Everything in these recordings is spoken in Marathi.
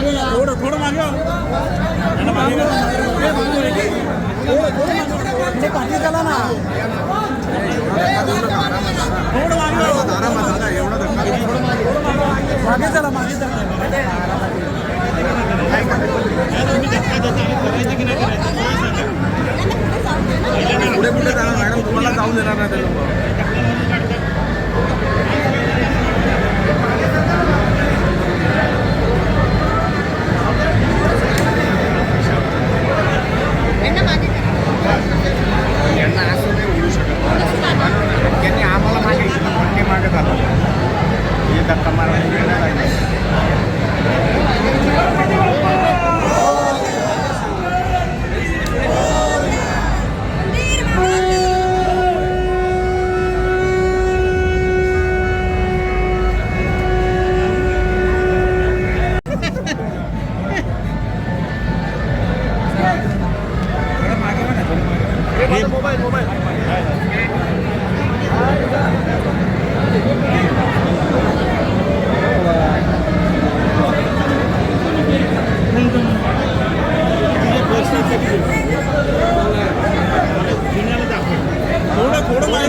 थोडं थोडं मागे. पाठी चला ना. थोडं मागे. मागे चला मागे चला. पुढे पुढे जाणार मॅडम तुम्हाला जाऊन देणार नाही ते लोक यांना असं नाही ओढू शकत कारण त्यांनी आम्हाला मागे घेतलं पण ते मागे झालं हे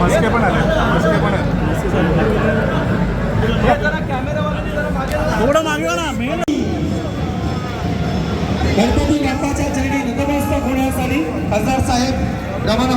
मस्के पण आले. मस्के पण थोडं मागे ना मेन. गणपती बाप्पाच्या चरणी नतमस्तक होण्यासाठी खासदार साहेब रवाना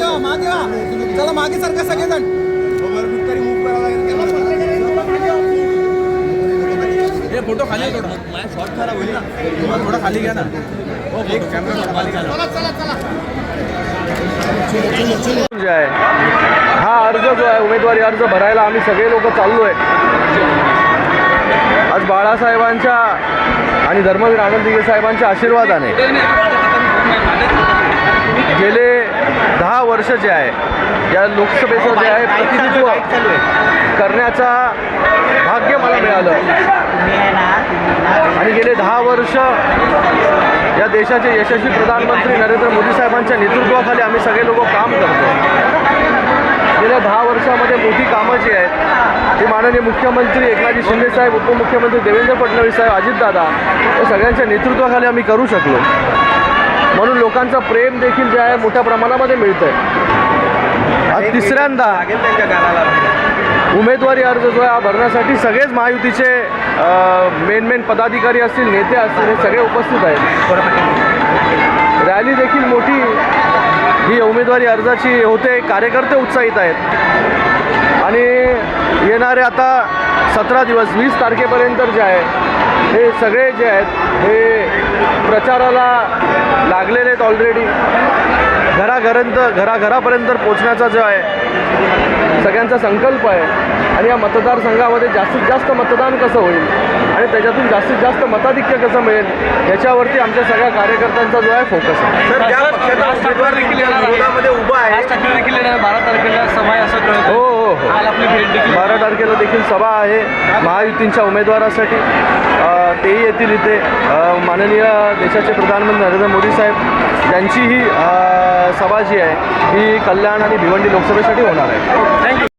मागे मागे चला मागे सारखं सगळेजण. हे फोटो खाली थोडा. शॉर्ट खराब होईल ना. थोडा खाली घ्या ना. हो कॅमेरा खाली घ्या जे आहे हा अर्ज जो आहे उमेदवारी अर्ज भरायला आम्ही सगळे लोक चाललो आहे आज बाळासाहेबांच्या आणि धर्मवीर आनंद दिघे साहेबांच्या आशीर्वादाने. गेले दहा वर्ष जे आहे या लोकसभेचं जे आहे प्रतिनिधित्व करण्याचा भाग्य मला मिळालं. आणि गेले दहा वर्ष या देशाचे यशस्वी प्रधानमंत्री नरेंद्र मोदी साहेबांच्या नेतृत्वाखाली आम्ही सगळे लोक काम करतो. गेल्या दहा वर्षामध्ये मोठी कामं जी आहेत ती माननीय मुख्यमंत्री एकनाथजी शिंदे साहेब उपमुख्यमंत्री देवेंद्र फडणवीस साहेब अजितदादा या सगळ्यांच्या नेतृत्वाखाली आम्ही करू शकलो. म्हणून लोकांचं प्रेम देखील जे आहे मोठ्या प्रमाणामध्ये मिळतं आहे आज तिसऱ्यांदा उमेदवारी अर्ज जो आहे हा भरण्यासाठी सगळेच महायुतीचे मेन मेन पदाधिकारी असतील नेते असतील हे सगळे उपस्थित आहेत. रॅली देखील मोठी ही उमेदवारी अर्जाची होते कार्यकर्ते उत्साहित आहेत. आणि येणारे आता सतरा दिवस वीस तारखेपर्यंत जे आहे हे सगळे जे आहेत हे प्रचाराला लागलेले आहेत ऑलरेडी घराघरांत घराघरापर्यंत पोचण्याचा जो आहे सगळ्यांचा संकल्प आहे. आणि या मतदारसंघामध्ये जास्तीत जास्त मतदान कसं होईल? आणि त्याच्यातून जास्तीत जास्त मताधिक्य कसं मिळेल? याच्यावरती आमच्या सगळ्या कार्यकर्त्यांचा जो आहे फोकस आहे. उभा आहे. देखील बारा तारखेला सभा आहे असं कळतं हो हो हो. बारा तारखेला देखील सभा आहे महायुतींच्या उमेदवारासाठी. तेही येतील इथे. माननीय देशाचे प्रधानमंत्री नरेंद्र मोदी साहेब यांची ही सभा जी आहे ही कल्याण आणि भिवंडी लोकसभेसाठी होणार आहे. थँक्यू